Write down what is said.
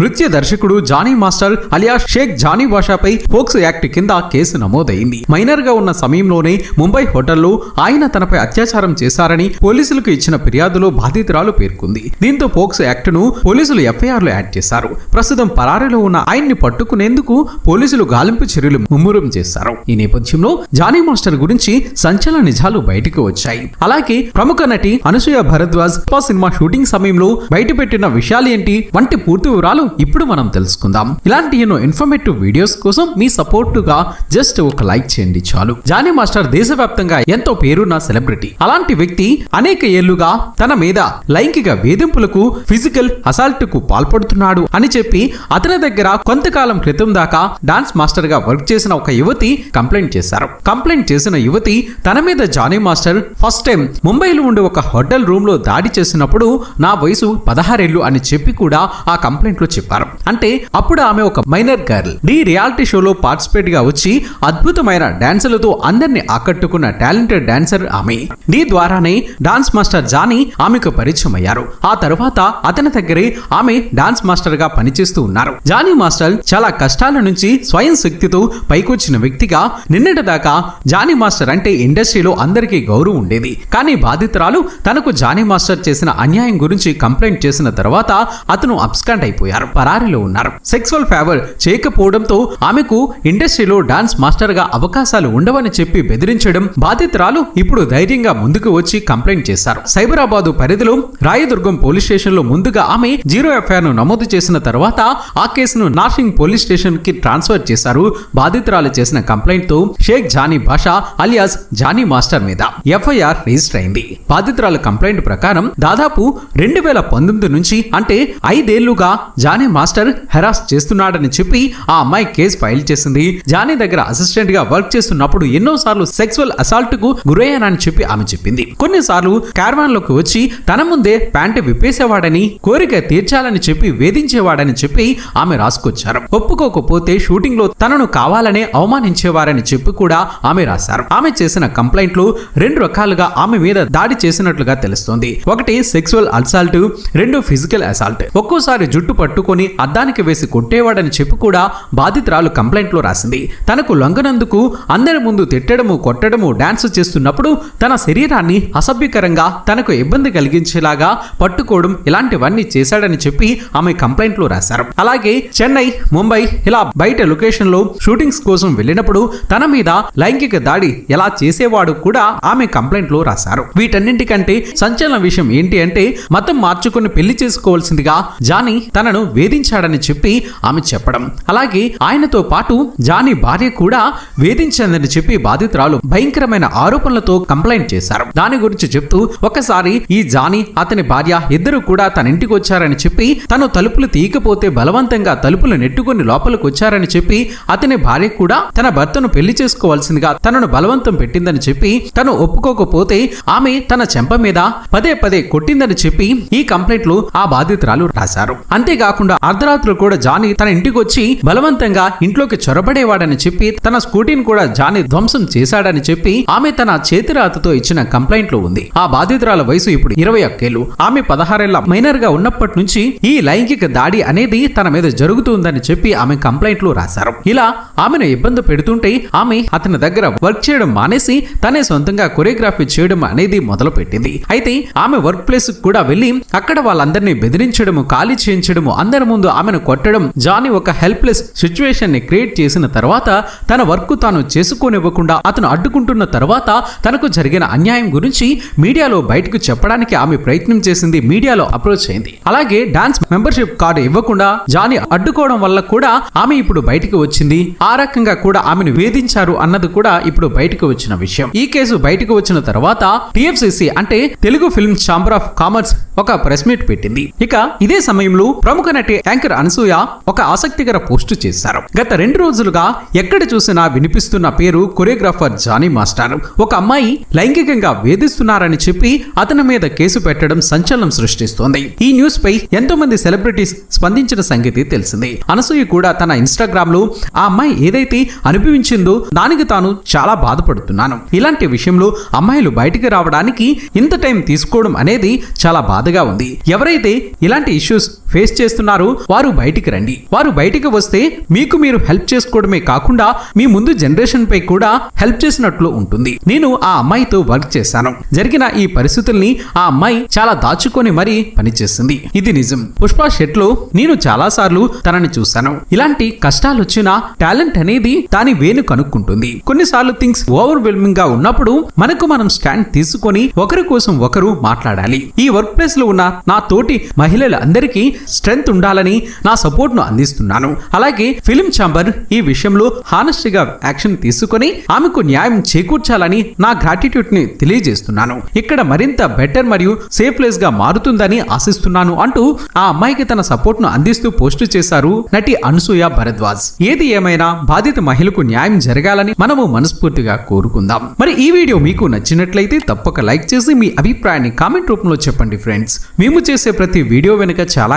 నృత్య దర్శకుడు Johnny master alias Shaik Johnny బాషాపై పోక్సో యాక్ట్ కింద కేసు నమోదైంది. మైనర్గా ఉన్న సమయంలోనే ముంబై హోటల్లో ఆయన తనపై అత్యాచారం చేశారని పోలీసులకు ఇచ్చిన ఫిర్యాదులో బాధితురాలు పేర్కొంది. దీంతో పోక్సో యాక్ట్ను పోలీసులు ఎఫ్ఐఆర్లో యాడ్ చేశారు. ప్రస్తుతం పరారీలో ఉన్న ఆయన్ని పట్టుకునేందుకు పోలీసులు గాలింపు చర్యలు ముమ్మరం చేశారు. ఈ నేపథ్యంలో జానీ మాస్టర్ గురించి సంచలన నిజాలు బయటకు వచ్చాయి. అలాగే ప్రముఖ నటి అనసూయ భరద్వాజ్ సినిమా షూటింగ్ సమయంలో బయటపెట్టిన విషయాలు ఏంటి వంటి పూర్తి వివరాలు ఇప్పుడు మనం తెలుసుకుందాం. ఇలాంటి ఎన్నో ఇన్ఫర్మేటివ్ వీడియోస్ కోసం మీ సపోర్ట్గా జస్ట్ ఒక లైక్ చేయండి చాలు. జానీ మాస్టర్ దేశవ్యాప్తంగా ఎంతో పేరున్న సెలబ్రిటీ అలాంటి వ్యక్తి అనేక ఏళ్ళుగా తన మీద లైంగిక వేధింపులకు ఫిజికల్ అసాల్ట్కు పాల్పడుతున్నాడు అని చెప్పి అతని దగ్గర కొంతకాలం క్రితం దాకా డాన్స్ మాస్టర్గా వర్క్ చేసిన ఒక యువతి కంప్లైంట్ చేశారు. కంప్లైంట్ చేసిన యువతి తన మీద జానీ మాస్టర్ ఫస్ట్ టైం ముంబైలో ఉండే ఒక హోటల్ రూమ్లో దాడి చేసినప్పుడు నా వయసు పదహారేళ్ళు అని చెప్పి కూడా ఆ కంప్లైంట్లో చెప్పారు. అంటే అప్పుడు ఆమె ఒక మైనర్ గర్ల్ డి రియాలిటీ షోలో పార్టిసిపేట్గా వచ్చి అద్భుతమైన డాన్సులతో అందరిని ఆకట్టుకున్న టాలెంటెడ్ డాన్సర్ ఆమె. నీ ద్వారానే డాన్స్ మాస్టర్ జానీ ఆమెకు పరిచయం అయ్యారు. ఆ తర్వాత అతని దగ్గరే ఆమె డాన్స్ మాస్టర్గా పనిచేస్తూ ఉన్నారు. జానీ మాస్టర్ చాలా కష్టాల నుంచి స్వయం శక్తితో పైకొచ్చిన వ్యక్తిగా నిన్నటి దాకా జానీ మాస్టర్ అంటే ఇండస్ట్రీలో అందరికీ గౌరవం ఉండేది. కానీ బాధితురాలు తనకు జానీ మాస్టర్ చేసిన అన్యాయం గురించి కంప్లైంట్ చేసిన తర్వాత అతను అబ్స్కాండ్ అయిపోయారు. పరారీలో ఉన్నారు. సెక్సువల్ ఫేవర్ చేయకపోవడంతో ఆమెకు ఇండస్ట్రీలో డాన్స్ మాస్టర్గా అవకాశాలు ఉండవని చెప్పి బెదిరించడం బాధితురాలు ఇప్పుడు ధైర్యంగా ముందుకు వచ్చి కంప్లైంట్ చేశారు. సైబరాబాదు పరిధిలో రాయదుర్గం పోలీస్ స్టేషన్లో ముందుగా ఆమె జీరో ఎఫ్ఐఆర్ను నమోదు చేసిన తర్వాత ఆ కేసును నార్సింగ్ పోలీస్ స్టేషన్కి ట్రాన్స్ఫర్ చేశారు. బాధితురాలు చేసిన కంప్లైంట్తో Shaik Johnny Basha alias Johnny master మీద ఎఫ్ఐఆర్ రిజిస్టర్ అయింది. బాధితురాల కంప్లైంట్ ప్రకారం దాదాపు రెండు వేల పంతొమ్మిది నుంచి అంటే ఐదేళ్ళుగా జానీ మాస్టర్ హెరాస్ చేస్తున్నాడని చెప్పి ఆ అమ్మాయి కేసు ఫైల్ చేసింది. జానీ దగ్గర అసిస్టెంట్గా వర్క్ చేస్తున్నప్పుడు ఎన్నో సార్లు సెక్సువల్ అసాల్ట్కు గురయ్యానని చెప్పి ఆమె చెప్పింది. కొన్నిసార్లు క్యారవాన్లోకి వచ్చి తన ముందే ప్యాంటు విప్పేసేవాడని కోరిక తీర్చాలని చెప్పి వేధించేవాడని చెప్పి ఆమె రాసుకొచ్చారు. ఒప్పుకోకపోతే షూటింగ్లో తనను కావాలనే అవమానించేవారని చెప్పి కూడా ఆమె రాశారు. ఆమె చేసిన కంప్లైంట్లు రెండు రకాలుగా ఆమె మీద దాడి చేసినట్లుగా తెలుస్తోంది. ఒకటి సెక్సువల్ అసాల్ట్ రెండు ఫిజికల్ అసాల్ట్ ఒక్కోసారి జుట్టు పట్టుకొని అద్దానికి వేసి కొట్టేవాడని చెప్పి కూడా బాధితురాలు కంప్లైంట్లో రాసింది. తనకు లొంగనందుకు అందరి ముందు తిట్టడము కొట్టడము డాన్స్ చేస్తున్నప్పుడు తన శరీరాన్ని అసభ్యకరంగా తనకు ఇబ్బంది కలిగించేలాగా పట్టుకోవడం ఇలాంటివన్నీ చేశాడని చెప్పి ఆమె కంప్లైంట్లో రాశారు. అలాగే చెన్నై ముంబై ఇలా బయట లొకేషన్లో షూటింగ్స్ కోసం వెళ్ళినప్పుడు తన మీద లైంగిక దాడి ఎలా చేసేవాడు కూడా ఆమె కంప్లైంట్లో రాశారు. వీటన్నింటికంటే సంచలన విషయం ఏంటి అంటే మతం మార్చుకుని పెళ్ళి చేసుకోవాల్సిందిగా జానీ తనను వేధించాడని చెప్పి ఆమె చెప్పడం. అలాగే ఆయనతో పాటు జానీ భార్య కూడా వేధించిందని చెప్పి బాధితురాలు భయంకరమైన ఆరోపణలతో కంప్లైంట్ చేశారు. దాని గురించి చెప్తూ ఒకసారి ఈ జానీ అతని భార్య ఇద్దరు కూడా తన ఇంటికి వచ్చారని చెప్పి తను తలుపులు తీయకపోతే బలవంతంగా తలుపులు నెట్టుకుని లోపలికి వచ్చారని చెప్పి అతని భార్య కూడా తన భర్తను పెళ్ళి చేసుకోవాల్సిందిగా తనను బలవంతం పెట్టిందని చెప్పి తను ఒప్పుకోకపోతే ఆమె తన చెంప మీద పదే పదే కొట్టిందని చెప్పి ఈ కంప్లైంట్లో ఆ బాధితురాలు రాశారు. అంతేకాకుండా అర్ధరాత్రులు కూడా జానీ తన ఇంటికి వచ్చి బలవంతంగా ఇంట్లోకి చొరబడేవాడని చెప్పి తన స్కూటీని కూడా జానీ ధ్వంసం చేశాడని చెప్పి ఆమె తన చేతిరాతతో ఇచ్చిన కంప్లైంట్లో ఉంది. ఆ బాధితురాల వయసు ఇప్పుడు ఇరవై ఒక్కేళ్ళు ఆమె పదహారేళ్ళ మైనర్గా ఉన్నప్పటి నుంచి ఈ లైంగిక దాడి అనేది తన మీద జరుగుతుందని చెప్పి ఆమె కంప్లైంట్లో రాశారు. ఇలా ఆమెను ఇబ్బంది పెడుతుంటే ఆమె అతని దగ్గర వర్క్ చేయడం మానేసి తనే సొంతంగా కొరియోగ్రఫీ చేయడం అనేది మొదలు పెట్టింది అయితే ఆమె వర్క్ ప్లేస్ కూడా వెళ్ళి అక్కడ వాళ్ళందరినీ బెదిరించడము ఖాళీ చేయించడము అందరి ముందు ఆమెను కొట్టడం జానీ ఒక హెల్ప్లెస్ సిచ్యువేషన్ని క్రియేట్ చేసిన తర్వాత తన వర్క్ తాను చేసుకోనివ్వకుండా అతను అడ్డుకుంటున్న తర్వాత తనకు జరిగిన అన్యాయం గురించి మీడియాలో బయటకు చెప్పడానికి ఆమె ప్రయత్నం చేసింది మీడియాలో అప్రోచ్ అయింది. అలాగే డాన్స్ మెంబర్షిప్ కార్డు ఇవ్వకుండా జానీ అడ్డుకోవడం వల్ల కూడా ఆమె ఇప్పుడు బయటకు వచ్చింది. ఆ రకంగా కూడా ఆమెను వేధించారు అన్నది కూడా ఇప్పుడు బయటకు వచ్చిన విషయం. ఈ కేసు బయటకు వచ్చిన తర్వాత టిఎఫ్సిసి అంటే Telugu film chamber of commerce ఒక ప్రెస్ మీట్ పెట్టింది. ఇక ఇదే సమయంలో ప్రముఖ నటి యాంకర్ అనసూయ ఒక ఆసక్తికర పోస్ట్ చేశారు. గత రెండు రోజులుగా ఎక్కడ చూసినా వినిపిస్తున్న పేరు కొరియోగ్రాఫర్ జానీ మాస్టర్. ఒక అమ్మాయి లైంగికంగా వేధిస్తున్నారని చెప్పి అతని మీద కేసు పెట్టడం సంచలనం సృష్టిస్తోంది. ఈ న్యూస్ పై ఎంతో మంది సెలబ్రిటీస్ స్పందించిన సంగతి తెలిసింది. అనసూయ కూడా తన ఇన్స్టాగ్రామ్లో ఆ అమ్మాయి ఏదైతే అనుభవించిందో దానికి తాను చాలా బాధపడుతున్నాను. ఇలాంటి విషయంలో అమ్మాయిలు బయటికి రావడానికి ఇంత టైం తీసుకోవడం అనేది చాలా బాధగా ఉంది. ఎవరైతే ఇలాంటి ఇష్యూస్ ఫేస్ చేస్తున్నారు వారు బయటికి రండి. వారు బయటికి వస్తే మీకు మీరు హెల్ప్ చేసుకోవడమే కాకుండా మీ ముందు జనరేషన్ పై కూడా హెల్ప్ చేసినట్లు ఉంటుంది. నేను ఆ అమ్మాయితో వర్క్ చేశాను. జరిగిన ఈ పరిస్థితుల్ని ఆ అమ్మాయి చాలా దాచుకొని మరీ పనిచేసింది. ఇది నిజం. పుష్ప షెట్లో నేను చాలా సార్లు తనని చూశాను. ఇలాంటి కష్టాలు వచ్చినా టాలెంట్ అనేది దాని వేను కనుక్కుంటుంది. కొన్నిసార్లు థింగ్స్ ఓవర్వెల్మింగ్గా ఉన్నప్పుడు మనకు మనం స్టాండ్ తీసుకొని ఒకరి కోసం ఒకరు మాట్లాడాలి. ఈ వర్క్ ప్లేస్లో ఉన్న నా తోటి మహిళలందరికీ స్ట్రెంగ్త్ ఉండాలని నా సపోర్ట్ను అందిస్తున్నాను. అలాగే ఫిలిం ఛాంబర్ ఈ విషయంలో హానెస్ట్గా యాక్షన్ తీసుకొని ఆమెకు న్యాయం చేకూర్చాలని నా గ్రాటిట్యూడ్ని తెలియజేస్తున్నాను. ఇక్కడ మరింత బెటర్ మరియు సేఫ్ ప్లేస్గా మారుతుందని ఆశిస్తున్నాను అంటూ ఆ అమ్మాయికి తన సపోర్ట్ను అందిస్తూ పోస్టు చేశారు నటి అనసూయ భరద్వాజ్. ఏది ఏమైనా బాధిత మహిళకు న్యాయం జరగాలని మనము మనస్ఫూర్తిగా కోరుకుందాం. మరి ఈ వీడియో మీకు నచ్చినట్లయితే తప్పక లైక్ చేసి మీ అభిప్రాయాన్ని కామెంట్ రూపంలో చెప్పండి ఫ్రెండ్స్. మేము చేసే ప్రతి వీడియో వెనుక చాలా